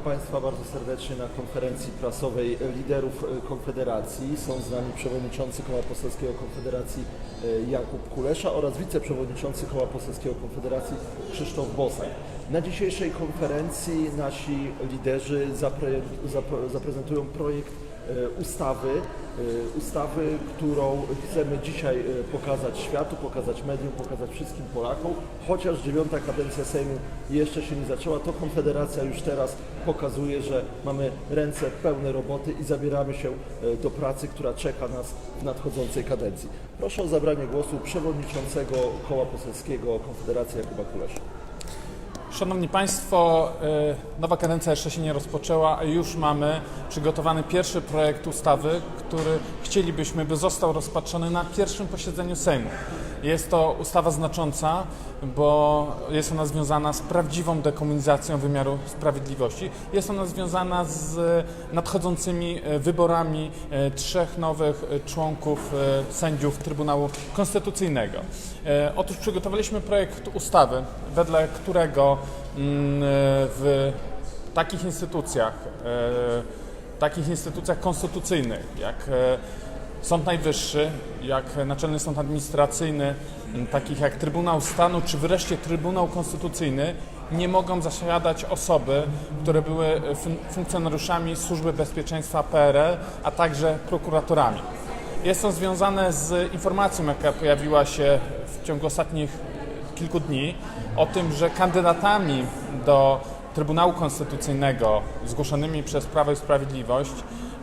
Państwa bardzo serdecznie na konferencji prasowej liderów e, Konfederacji. Są z nami przewodniczący Koła Poselskiego Konfederacji e, Jakub Kulesza oraz wiceprzewodniczący Koła Poselskiego Konfederacji Krzysztof Bosak. Na dzisiejszej konferencji nasi liderzy zapre, zapre, zaprezentują projekt ustawy, e, ustawy, którą chcemy dzisiaj e, pokazać światu, pokazać mediom, pokazać wszystkim Polakom. Chociaż dziewiąta kadencja Sejmu jeszcze się nie zaczęła, to Konfederacja już teraz pokazuje, że mamy ręce pełne roboty i zabieramy się e, do pracy, która czeka nas w nadchodzącej kadencji. Proszę o zabranie głosu przewodniczącego Koła Poselskiego Konfederacji Jakuba Kulesza. Szanowni Państwo, y, nowa kadencja jeszcze się nie rozpoczęła, a już mamy przygotowany pierwszy projekt ustawy, który chcielibyśmy, by został rozpatrzony na pierwszym posiedzeniu Sejmu. Jest to ustawa znacząca, bo jest ona związana z prawdziwą dekomunizacją wymiaru sprawiedliwości. Jest ona związana z nadchodzącymi y, wyborami y, trzech nowych y, członków sędziów Trybunału Konstytucyjnego. Otóż przygotowaliśmy projekt ustawy, wedle którego mm, w takich instytucjach, e, takich instytucjach konstytucyjnych jak e, Sąd Najwyższy, jak Naczelny Sąd Administracyjny, takich jak Trybunał Stanu czy wreszcie Trybunał Konstytucyjny nie mogą zasiadać osoby, które były fun- funkcjonariuszami Służby Bezpieczeństwa PRL, a także prokuratorami. Jest to związane z informacją, jaka pojawiła się w ciągu ostatnich kilku dni o tym, że kandydatami do Trybunału Konstytucyjnego zgłoszonymi przez Prawo i Sprawiedliwość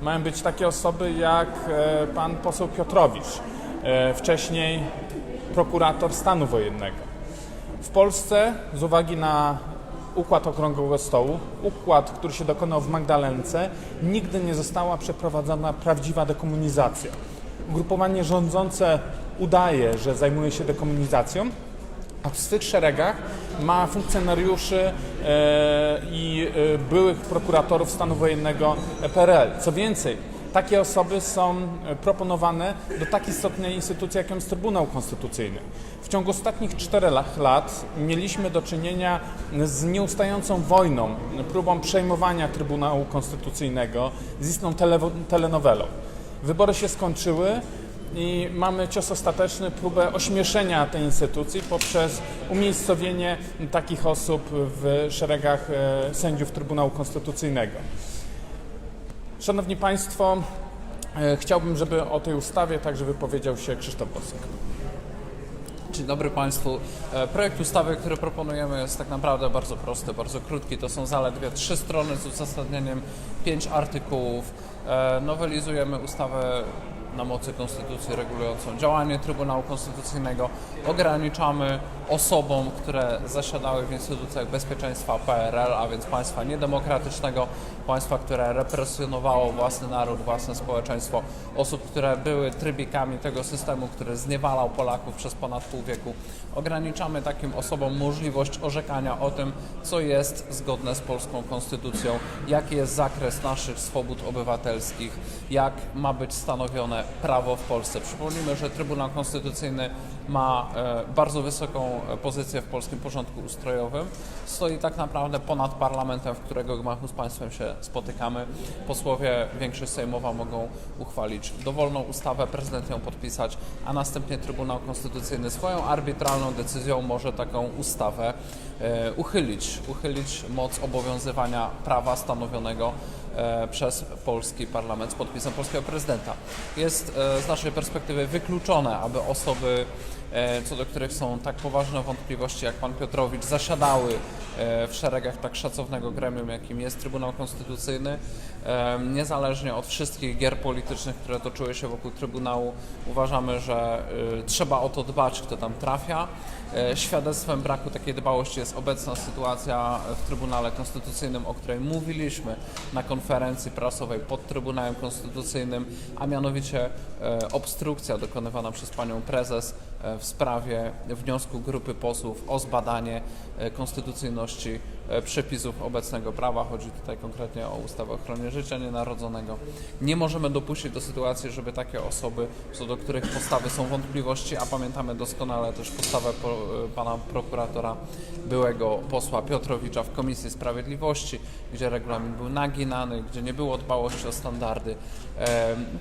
mają być takie osoby jak e, pan poseł Piotrowicz, e, wcześniej prokurator stanu wojennego. W Polsce z uwagi na układ okrągłego stołu, układ, który się dokonał w Magdalence, nigdy nie została przeprowadzona prawdziwa dekomunizacja. Ugrupowanie rządzące udaje, że zajmuje się dekomunizacją, a w swych szeregach ma funkcjonariuszy e, i e, byłych prokuratorów stanu wojennego PRL. Co więcej, takie osoby są e, proponowane do tak istotnej instytucji, jaką jest Trybunał Konstytucyjny. W ciągu ostatnich czterech lat mieliśmy do czynienia z nieustającą wojną, próbą przejmowania Trybunału Konstytucyjnego, z istną tele, telenowelą. Wybory się skończyły i mamy cios ostateczny, próbę ośmieszenia tej instytucji poprzez umiejscowienie takich osób w szeregach e, sędziów Trybunału Konstytucyjnego. Szanowni Państwo, e, chciałbym, żeby o tej ustawie także wypowiedział się Krzysztof Bosak. Dzień dobry Państwu. E, Projekt ustawy, który proponujemy jest tak naprawdę bardzo prosty, bardzo krótki. To są zaledwie trzy strony z uzasadnieniem, pięć artykułów. Nowelizujemy ustawę na mocy Konstytucji regulującą działanie Trybunału Konstytucyjnego. Ograniczamy osobom, które zasiadały w instytucjach bezpieczeństwa PRL, a więc państwa niedemokratycznego, państwa, które represjonowało własny naród, własne społeczeństwo, osób, które były trybikami tego systemu, który zniewalał Polaków przez ponad pół wieku. Ograniczamy takim osobom możliwość orzekania o tym, co jest zgodne z polską konstytucją, jaki jest zakres naszych swobód obywatelskich, jak ma być stanowione prawo w Polsce. Przypomnijmy, że Trybunał Konstytucyjny ma e, bardzo wysoką e, pozycję w polskim porządku ustrojowym. Stoi tak naprawdę ponad parlamentem, w którego gmachu z państwem się spotykamy. Posłowie, większość sejmowa mogą uchwalić dowolną ustawę, prezydent ją podpisać, a następnie Trybunał Konstytucyjny swoją arbitralną decyzją może taką ustawę e, uchylić, uchylić moc obowiązywania prawa stanowionego e, przez polski parlament z podpisem polskiego prezydenta. Jest e, z naszej perspektywy wykluczone, aby osoby, co do których są tak poważne wątpliwości jak pan Piotrowicz, zasiadały e, w szeregach tak szacownego gremium, jakim jest Trybunał Konstytucyjny. E, Niezależnie od wszystkich gier politycznych, które toczyły się wokół Trybunału, uważamy, że e, trzeba o to dbać, kto tam trafia. E, Świadectwem braku takiej dbałości jest obecna sytuacja w Trybunale Konstytucyjnym, o której mówiliśmy na konferencji prasowej pod Trybunałem Konstytucyjnym, a mianowicie e, obstrukcja dokonywana przez panią prezes e, w sprawie wniosku grupy posłów o zbadanie e, konstytucyjności e, przepisów obecnego prawa. Chodzi tutaj konkretnie o ustawę o ochronie życia nienarodzonego. Nie możemy dopuścić do sytuacji, żeby takie osoby, co do których postawy są wątpliwości, a pamiętamy doskonale też postawę po, e, pana prokuratora, byłego posła Piotrowicza w Komisji Sprawiedliwości, gdzie regulamin był naginany, gdzie nie było dbałości o standardy.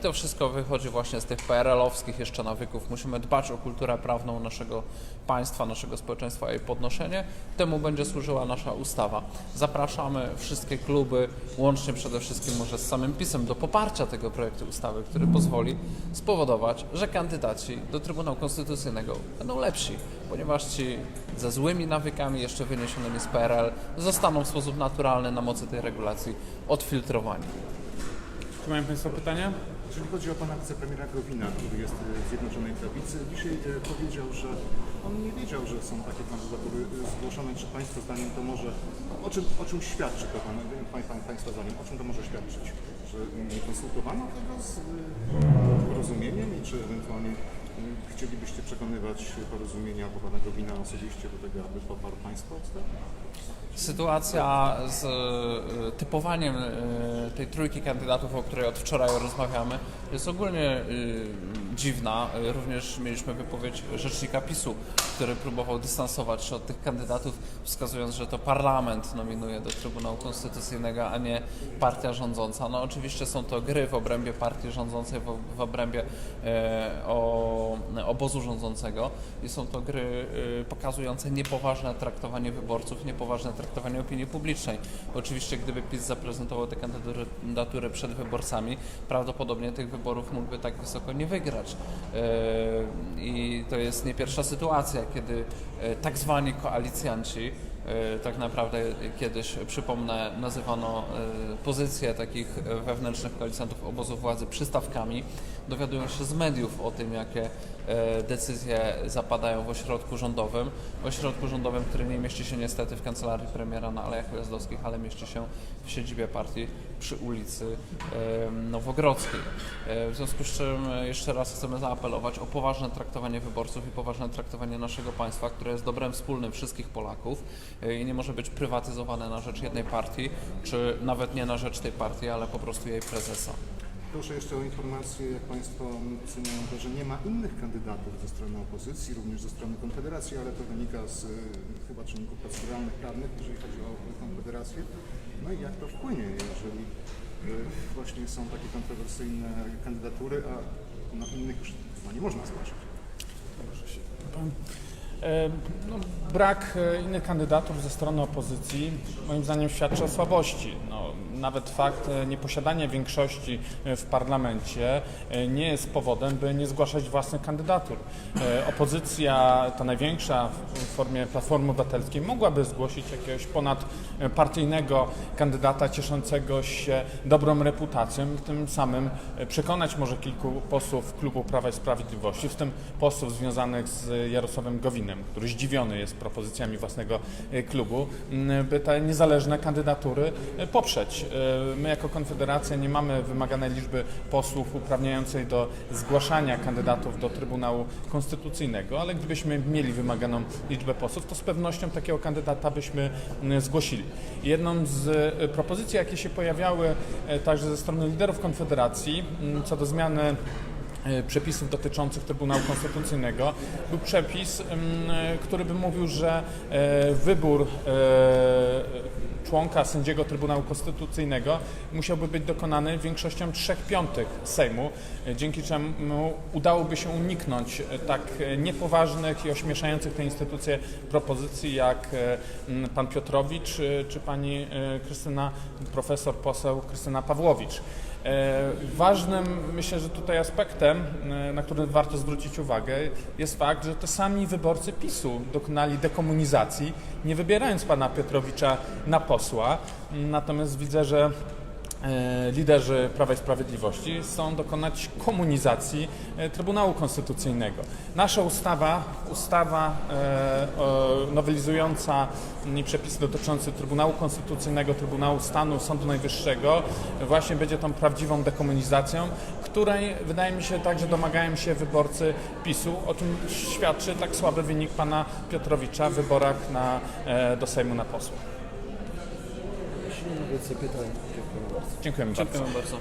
To wszystko wychodzi właśnie z tych PRL-owskich jeszcze nawyków. Musimy dbać o kulturę prawną naszego państwa, naszego społeczeństwa i podnoszenie. Temu będzie służyła nasza ustawa. Zapraszamy wszystkie kluby, łącznie przede wszystkim może z samym PiSem, do poparcia tego projektu ustawy, który pozwoli spowodować, że kandydaci do Trybunału Konstytucyjnego będą lepsi, ponieważ ci ze złymi nawykami jeszcze wyniesionymi z PRL zostaną w sposób naturalny na mocy tej regulacji odfiltrowani. Czy mają Państwo pytania? Jeżeli chodzi o pana wicepremiera Gowina, który jest e, w Zjednoczonej Prawicy, dzisiaj e, powiedział, że on nie wiedział, że są takie kandydatury e, zgłoszone. Czy państwa zdaniem to może, o czym, o czym świadczy to pan, pan, pan, państwa zdaniem, o czym to może świadczyć? Że nie konsultowano tego z e, porozumieniem i czy ewentualnie e, chcielibyście przekonywać porozumienia pana Gowina osobiście do tego, aby poparł ustawę? Sytuacja z e, typowaniem e, tej trójki kandydatów, o której od wczoraj rozmawiamy, jest ogólnie e, dziwna. E, Również mieliśmy wypowiedź rzecznika PiSu, który próbował dystansować się od tych kandydatów, wskazując, że to parlament nominuje do Trybunału Konstytucyjnego, a nie partia rządząca. No oczywiście są to gry w obrębie partii rządzącej, w, obrębie e, o, obozu rządzącego i są to gry e, pokazujące niepoważne traktowanie wyborców, niepoważne traktowanie opinii publicznej. Oczywiście gdyby PiS zaprezentował te kandydatury przed wyborcami, prawdopodobnie tych wyborów mógłby tak wysoko nie wygrać. E, I to jest nie pierwsza sytuacja, kiedy e, tak zwani koalicjanci tak naprawdę kiedyś, przypomnę, nazywano e, pozycje takich wewnętrznych koalicjantów obozu władzy przystawkami. Dowiadują się z mediów o tym, jakie e, decyzje zapadają w ośrodku rządowym. W ośrodku rządowym, który nie mieści się niestety w kancelarii premiera na Alejach Ujazdowskich, ale mieści się w siedzibie partii przy ulicy e, Nowogrodzkiej. E, W związku z czym e, jeszcze raz chcemy zaapelować o poważne traktowanie wyborców i poważne traktowanie naszego państwa, które jest dobrem wspólnym wszystkich Polaków e, i nie może być prywatyzowane na rzecz jednej partii, czy nawet nie na rzecz tej partii, ale po prostu jej prezesa. Proszę jeszcze o informację, jak Państwo oceniają to, że nie ma innych kandydatów ze strony opozycji, również ze strony Konfederacji, ale to wynika z y, chyba czynników proceduralnych, prawnych, jeżeli chodzi o Konfederację. No i jak to wpłynie, jeżeli y, właśnie są takie kontrowersyjne kandydatury, a no, innych już chyba nie można zgłaszać. E, No, brak e, innych kandydatów ze strony opozycji moim zdaniem świadczy o słabości. No, nawet fakt e, nieposiadania większości e, w parlamencie e, nie jest powodem, by nie zgłaszać własnych kandydatur. Opozycja, ta największa w formie Platformy Obywatelskiej, mogłaby zgłosić jakiegoś ponadpartyjnego kandydata cieszącego się dobrą reputacją tym samym przekonać może kilku posłów klubu Prawa i Sprawiedliwości, w tym posłów związanych z Jarosławem Gowinem, który zdziwiony jest propozycjami własnego klubu, by te niezależne kandydatury poprzeć. E, My jako Konfederacja nie mamy wymaganej liczby posłów uprawniającej do zgłaszania kandydatów do Trybunału Konstytucyjnego, ale gdybyśmy mieli wymaganą liczbę posłów, to z pewnością takiego kandydata byśmy m, zgłosili. Jedną z e, propozycji, jakie się pojawiały e, także ze strony liderów Konfederacji m, co do zmiany przepisów dotyczących Trybunału Konstytucyjnego był przepis, e, który by mówił, że wybór członka sędziego Trybunału Konstytucyjnego musiałby być dokonany większością 3 piątych Sejmu, e, dzięki czemu udałoby się uniknąć e, tak e, niepoważnych i ośmieszających tę instytucję propozycji jak pan Piotrowicz czy pani Krystyna, profesor, poseł Krystyna Pawłowicz. E, Ważnym, myślę, że tutaj aspektem, e, na który warto zwrócić uwagę, jest fakt, że to sami wyborcy PiSu dokonali dekomunizacji, nie wybierając pana Piotrowicza na posła. Natomiast widzę, że liderzy Prawa i Sprawiedliwości chcą dokonać komunizacji e, Trybunału Konstytucyjnego. Nasza ustawa, ustawa e, nowelizująca mm, przepisy dotyczące Trybunału Konstytucyjnego, Trybunału Stanu, Sądu Najwyższego właśnie będzie tą prawdziwą dekomunizacją, której wydaje mi się także domagają się wyborcy PiSu, o czym świadczy tak słaby wynik pana Piotrowicza w wyborach na, e, do Sejmu na posła. Jeśli nie więcej pytań. Dziękujemy bardzo. Dziękujemy bardzo.